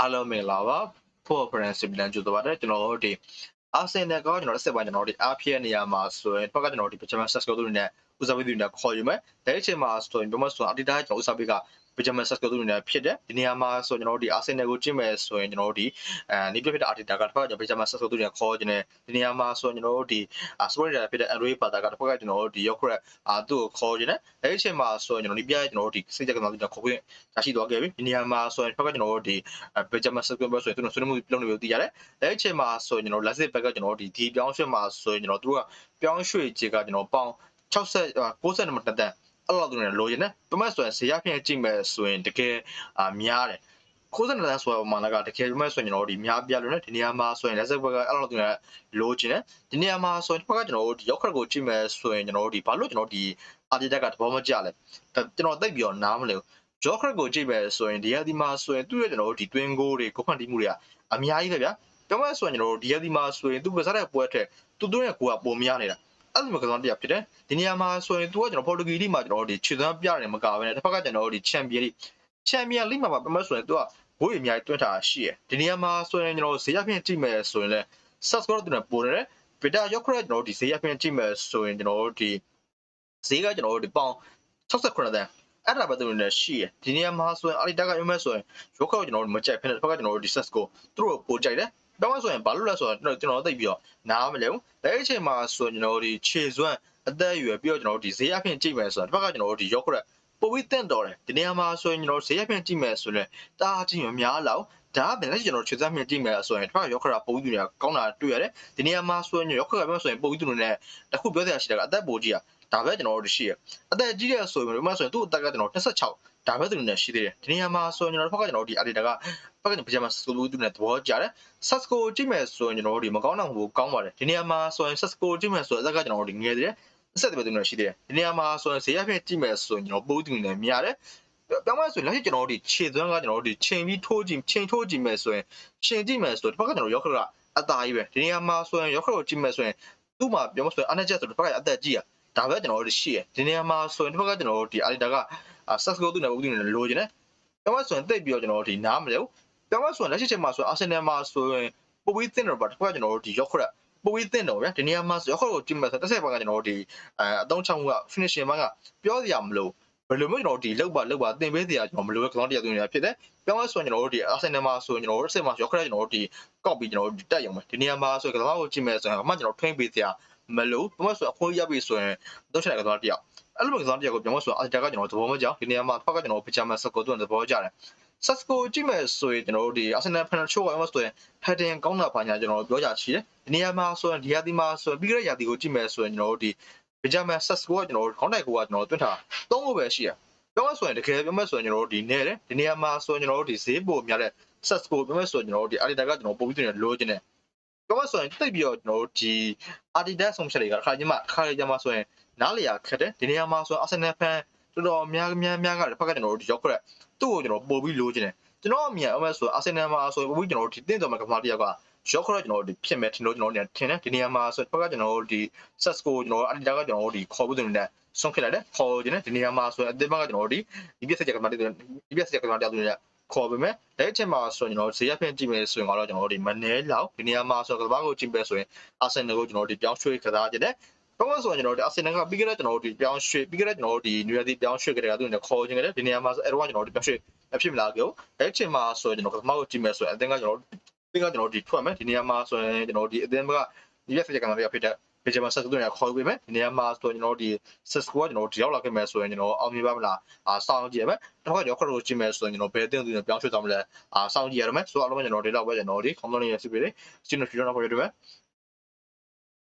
အားလုံးမင်္ဂလာပါဖို့ principle လမ်းကျိုးတော့ပါတယ်ကျွန်တော်တို့ဒီအာဆင်နယ်ကကျွန်တော်တို့စစ်ပိုင်းကျွန်တော်တို့ဒီအားဖြစ်နေရမှာဆိုရင်ဘက်ကကျွန်တော်တို့ဒီပချမန်ဆက်စကိုတို့နဲ့ဦးစားပေးသူတွေနဲ့ခေါ်ယူမယ်ဒါအချိန်မှာဆိုရင်ဘယ်မှာဆိုအတီတာကျွန်တော်ဦးစားပေးက ပချမန်ဆက်စကိုတို့နဲ့ဖြစ်တယ်ဒီနေရာမှာဆိုကျွန်တော်တို့ဒီအာဆင်နယ်ကိုကျင့်မယ်ဆိုရင်ကျွန်တော်တို့ဒီအဲနေပြဖြစ်တဲ့အတီတာကတစ်ဖက်ကကျွန်တော်ပချမန်ဆက်စကိုတို့နဲ့ခေါ်ခြင်းနဲ့ဒီနေရာမှာဆိုကျွန်တော်တို့ဒီအစပိုရတာဖြစ်တဲ့ Android ဘာသာကတစ်ဖက်ကကျွန်တော်တို့ဒီရောက်ခရက်အာသူ့ကိုခေါ်ခြင်းနဲ့ဒါအချိန်မှာဆိုရင်ကျွန်တော်ဒီပြကျွန်တော်တို့ဒီစိတ်ကြကမှတို့ခေါ်ခွင့်ရရှိသွားခဲ့ပြီဒီနေရာမှာဆိုရင်ဘက်ကကျွန်တော်တို့ဒီပဂျမဆက်ကွန်ဘတ်ဆိုရင်သူတို့ဆွေးနွေးမှုပြုလုပ်နေလို့သိရတယ်။အဲဒီအချိန်မှာဆိုရင်ကျွန်တော်လက်စစ်ဘက်ကကျွန်တော်ဒီဒီပြောင်းရွှေ့မှာဆိုရင်ကျွန်တော်တို့ကပြောင်းရွှေ့ခြေကကျွန်တော်ပေါင်60 90နံပါတ်တက်တက် အဲ့လိုသူတွေလိုချင်တယ်။ပမတ်ဆိုရင်ဇေယျဖြင့်ကြည့်မယ်ဆိုရင်တကယ်အာများတယ်။ခိုးစနတန်းဆိုတော့မှလည်းကတကယ်မှဆိုရင်ကျွန်တော်ဒီများပြလို့ねဒီနေရာမှာဆိုရင်လက်စစ်ဘက်ကအဲ့လိုသူတွေလိုချင်တယ်ဒီနေရာမှာဆိုရင်ဘက်ကကျွန်တော်တို့ဒီရောက်ခက်ကိုကြည့်မယ်ဆိုရင်ကျွန်တော်တို့ဒီဘာလို့ကျွန်တော်ဒီအာတီတက်ကသဘောမကျလဲကျွန်တော်သိပ်ပြီးတော့နားမလဲဘူး job crack ကိုကြည့်ပဲဆိုရင်ဒီရက်ဒီမှာဆိုရင်သူ့ရဲ့ကျွန်တော်တို့ဒီ twin goal တွေကိုဖန်တီးမှုတွေကအများကြီးပဲဗျာပြောမှဆိုရင်ကျွန်တော်တို့ဒီရက်ဒီမှာဆိုရင်သူ့ပါစားတဲ့ပွဲထက်သူတို့ရဲ့ကိုယ်ကပုံများနေတာ အဲ့လိုမျိုးကစားတရားဖြစ်တယ်ဒီနေရာမှာဆိုရင်သူကကျွန်တော်ပေါ်တူဂီလိမှာကျွန်တော်တို့ဒီခြေသွမ်းပြတယ်မကဘဲနဲ့တစ်ဖက်ကကျွန်တော်တို့ဒီချန်ပီယံလိချန်ပီယံလိမှာပါပြောမှဆိုရင်သူကဘိုးရအများကြီးတွန်းထားရှိရဒီနေရာမှာဆိုရင်ကျွန်တော်တို့ဈေးရဖြင့်ကြည့်မယ်ဆိုရင်လည်း sub score တူနဲ့ပိုနေတယ်ဗီတာရောက်ခရက်ကျွန်တော်တို့ဒီဈေးရဖြင့်ကြည့်မယ်ဆိုရင်ကျွန်တော်တို့ဒီဈေးကကျွန်တော်တို့ဒီပေါင်68တန်းအဲ့ဒါပဲသူတို့လည်းရှိရဒီနေရာမှာဆိုရင်အလီတာကရုံးမဲ့ဆိုရင်ရောခောက်ကျွန်တော်တို့မကြိုက်ဖ ೇನೆ တစ်ဖက်ကကျွန်တော်တို့ဒီ set ကိုသူတို့ပိုကြိုက်တယ် တောင်းဆိုရင်ဘာလို့လဲဆိုတော့ကျွန်တော်သိပြီးတော့နားမလဲဘူးလက်အချိန်မှာဆိုရင်ကျွန်တော်တို့ဒီခြေစွမ်းအသက်အရွယ်ပြီးတော့ကျွန်တော်တို့ဒီဈေးအဖြစ်ကြည့်မယ်ဆိုတော့တစ်ဖက်ကကျွန်တော်တို့ဒီရောခရက်ပိုပြီးတင့်တော်တယ်ဒီနေရာမှာဆိုရင်ကျွန်တော်ဈေးအဖြစ်ကြည့်မယ်ဆိုရင်တားကြည့်မများလောက်ဒါကလည်းကျွန်တော်ခြေသားမြင့်ကြည့်မယ်ဆိုရင်တစ်ဖက်ကရောခရက်ပိုပြီးသူတွေကကောင်းတာတွေ့ရတယ်ဒီနေရာမှာဆိုရင်ရောခရက်ကပြောဆိုရင်ပိုပြီးသူတွေနဲ့တခုပြောစရာရှိတာကအသက်ပိုကြီးอ่ะ ဒါပဲကျွန်တော်တို့ရှိရအသက်ကြီးတဲ့ဆိုရင်ဒီမှာဆိုရင်သူ့အသက်ကကျွန်တော်26ဒါပဲသူတို့နဲ့ရှိသေးတယ်ဒီနေရာမှာဆိုရင်ကျွန်တော်တို့ဘက်ကကျွန်တော်တို့ဒီ editor ကဘက်ကကျွန်တော်ပဂျမစကိုလူတူနဲ့သဘောကျတယ် Sasco ကြည့်မယ်ဆိုရင်ကျွန်တော်တို့ဒီမကောင်းတော့ဘူးကောင်းပါတယ်ဒီနေရာမှာဆိုရင် Sasco ကြည့်မယ်ဆိုရင်အသက်ကကျွန်တော်တို့ဒီငယ်သေးတယ်အဆက်တည်းပဲသူတို့နဲ့ရှိသေးတယ်ဒီနေရာမှာဆိုရင်ဈေးအဖြစ်ကြည့်မယ်ဆိုရင်ကျွန်တော်ပိုးတူနဲ့မြရတယ်ပြောင်းမဆိုရင်လက်ရှိကျွန်တော်တို့ဒီခြေသွမ်းကကျွန်တော်တို့ဒီချိန်ပြီးထိုးကြည့်ချိန်ထိုးကြည့်မယ်ဆိုရင်ချိန်ကြည့်မယ်ဆိုတော့ဒီဘက်ကကျွန်တော်ရောက်ခရကအသားကြီးပဲဒီနေရာမှာဆိုရင်ရောက်ခရကိုကြည့်မယ်ဆိုရင်သူ့မှာပြောမဆိုရင်အနက်ချက်ဆိုတော့ဒီဘက်ကအသက်ကြီးอ่ะ ဒါပဲကျွန်တော်တို့ရှိရဒီနေရာမှာဆိုရင်ဒီဘက်ကကျွန်တော်တို့ဒီ editor ကဆက်စကိုသူနဲ့ဦးသူနဲ့လိုချင်တယ်ပြောမှဆိုရင်တိတ်ပြီးတော့ကျွန်တော်တို့ဒီနားမလဲဘူးပြောမှဆိုရင်လက်ရှိချိန်မှာဆိုအာဆင်နယ်မှာဆိုရင်ပိုပြီးသင့်တယ်ပါတစ်ခါကျွန်တော်တို့ဒီရောက်ခရက်ပိုပြီးသင့်တော့ဗျာဒီနေရာမှာဆိုရောက်ခရက်ကိုကြည့်မှဆိုတစ်ဆက်ဘက်ကကျွန်တော်တို့ဒီအဲအသုံးချမှုက finishing ဘက်ကပြောစရာမလိုဘယ်လိုမျိုးကျွန်တော်တို့ဒီလောက်ပါလောက်ပါသင်ပေးစရာကျွန်တော်မလိုပဲကောင်းတရားသွင်းနေတာဖြစ်တယ်ပြောမှဆိုရင်ကျွန်တော်တို့ဒီအာဆင်နယ်မှာဆိုရင်ကျွန်တော်တို့တစ်ဆက်မှာရောက်ခရက်ကျွန်တော်တို့ဒီကောက်ပြီးကျွန်တော်တို့ဒီတက်ရုံပဲဒီနေရာမှာဆိုရင်ကစားကိုကြည့်မယ်ဆိုရင်အမှကျွန်တော်ထွင်းပေးစရာ မလိုဘာမှဆိုအခွင့်ရပြီဆိုရင်တော့ချက်ကစားတရားအဲ့လိုမျိုးကစားတရားကိုပြောမှဆိုအာတာကကျွန်တော်သဘောမကျဒီနေရာမှာဖက်ကကျွန်တော်ပချာမဆက်ကိုသူ့သဘောကျတယ်ဆက်စကိုကြည့်မယ်ဆိုရင်ကျွန်တော်တို့ဒီ Arsenal Fan Show ကမှဆိုရင် Heading ကောင်းတာပါညာကျွန်တော်တို့ပြောကြရှိတယ်ဒီနေရာမှာဆိုရင်ဒီရာသီမှာဆိုရင်ပြီးခဲ့တဲ့ရာသီကိုကြည့်မယ်ဆိုရင်ကျွန်တော်တို့ဒီ Benjamin Sesko ကကျွန်တော်တို့ခေါင်းတိုက်ကိုကကျွန်တော်တို့တွန်းထားသုံးဖို့ပဲရှိရပြောမှဆိုရင်တကယ်ပြောမှဆိုရင်ကျွန်တော်တို့ဒီနေတယ်ဒီနေရာမှာဆိုရင်ကျွန်တော်တို့ဒီဈေးပိုများတဲ့ Sesko ပြောမှဆိုရင်ကျွန်တော်တို့ဒီ Arteta ကကျွန်တော်ပုံပြီးတင်လိုချင်တယ် ပြောမှဆိုရင်တိတ်ပြီးတော့ကျွန်တော်တို့ဒီ Adidas ဆုံးဖြတ်တွေကခါကြီးမှခါကြီးမှဆိုရင်နားလည်ရခက်တယ်ဒီနေရာမှာဆို Arsenal fan တော်တော်များများများကလည်းဖက်ကကျွန်တော်တို့ဒီရောက်ခရက်သူ့ကိုကျွန်တော်ပို့ပြီးလိုချင်တယ်ကျွန်တော်အမြင်အမှဆို Arsenal မှာဆိုပို့ပြီးကျွန်တော်တို့ဒီတင့်တော်မှာကမားတယောက်ကရောက်ခရက်ကျွန်တော်တို့ဒီဖြစ်မဲ့ထင်လို့ကျွန်တော်တို့ထင်တယ်ဒီနေရာမှာဆိုဖက်ကကျွန်တော်တို့ဒီ Sesco ကျွန်တော် Adidas ကကျွန်တော်တို့ဒီခေါ်ဖို့တင်တယ်ဆုံးဖြစ်လိုက်တယ်ခေါ်ခြင်းနဲ့ဒီနေရာမှာဆိုအသင်းဘက်ကကျွန်တော်တို့ဒီဒီပြက်စက်ကမားတယောက်ဒီပြက်စက်ကမားတယောက်တွေ ခေါ်ပေမဲ့လက်ချက်မှာဆိုရင်ကျွန်တော်ဈေးရဖြင့်ကြည့်မယ်ဆိုရင်တော့ကျွန်တော်တို့ဒီမနဲလောက်ဒီနေရာမှာဆိုတော့ကစားကိုကြည့်ပဲဆိုရင်အာဆင်နယ်ကိုကျွန်တော်တို့ဒီပြောင်းရွှေ့ကစားခြင်းနဲ့ဘာလို့ဆိုရင်ကျွန်တော်တို့အာဆင်နယ်ကပြီးခဲ့တဲ့ကျွန်တော်တို့ဒီပြောင်းရွှေ့ပြီးခဲ့တဲ့ကျွန်တော်တို့ဒီနယူးယာတီပြောင်းရွှေ့ကြတဲ့ကသူတွေခေါ်ခြင်းကြတယ်ဒီနေရာမှာဆိုအဲ့တော့ကျွန်တော်တို့ပြောင်းရွှေ့အဖြစ်မလာကြဘူးလက်ချက်မှာဆိုရင်ကျွန်တော်ကစားကိုကြည့်မယ်ဆိုရင်အသင်းကကျွန်တော်တို့အသင်းကကျွန်တော်တို့ဒီထွက်မယ်ဒီနေရာမှာဆိုရင်ကျွန်တော်တို့ဒီအသင်းကဒီရက်စက်ကမှပြဖြစ်တဲ့ ပေချင်မှာဆက်သွင်းရခေါ်ပေးမယ်ဒီနေရာမှာဆိုကျွန်တော်တို့ဒီ set score ကျွန်တော်တို့ရောက်လာခဲ့မယ်ဆိုရင်ကျွန်တော်အောင်မြင်ပါမလားအာစောင့်ကြည့်ရမယ်တစ်ခါကျော်ခရိုကြည့်မယ်ဆိုရင်ကျွန်တော်ဘယ်အသင်းသူနဲ့ပြောင်းရွှေ့သွားမလဲအာစောင့်ကြည့်ရမယ်ဆိုတော့အလုံးကျွန်တော်ဒီလောက်ပဲကျွန်တော်ဒီ company ရဲ့ super လေးရှင်းလို့ရှင်းတော့ပြောရမယ်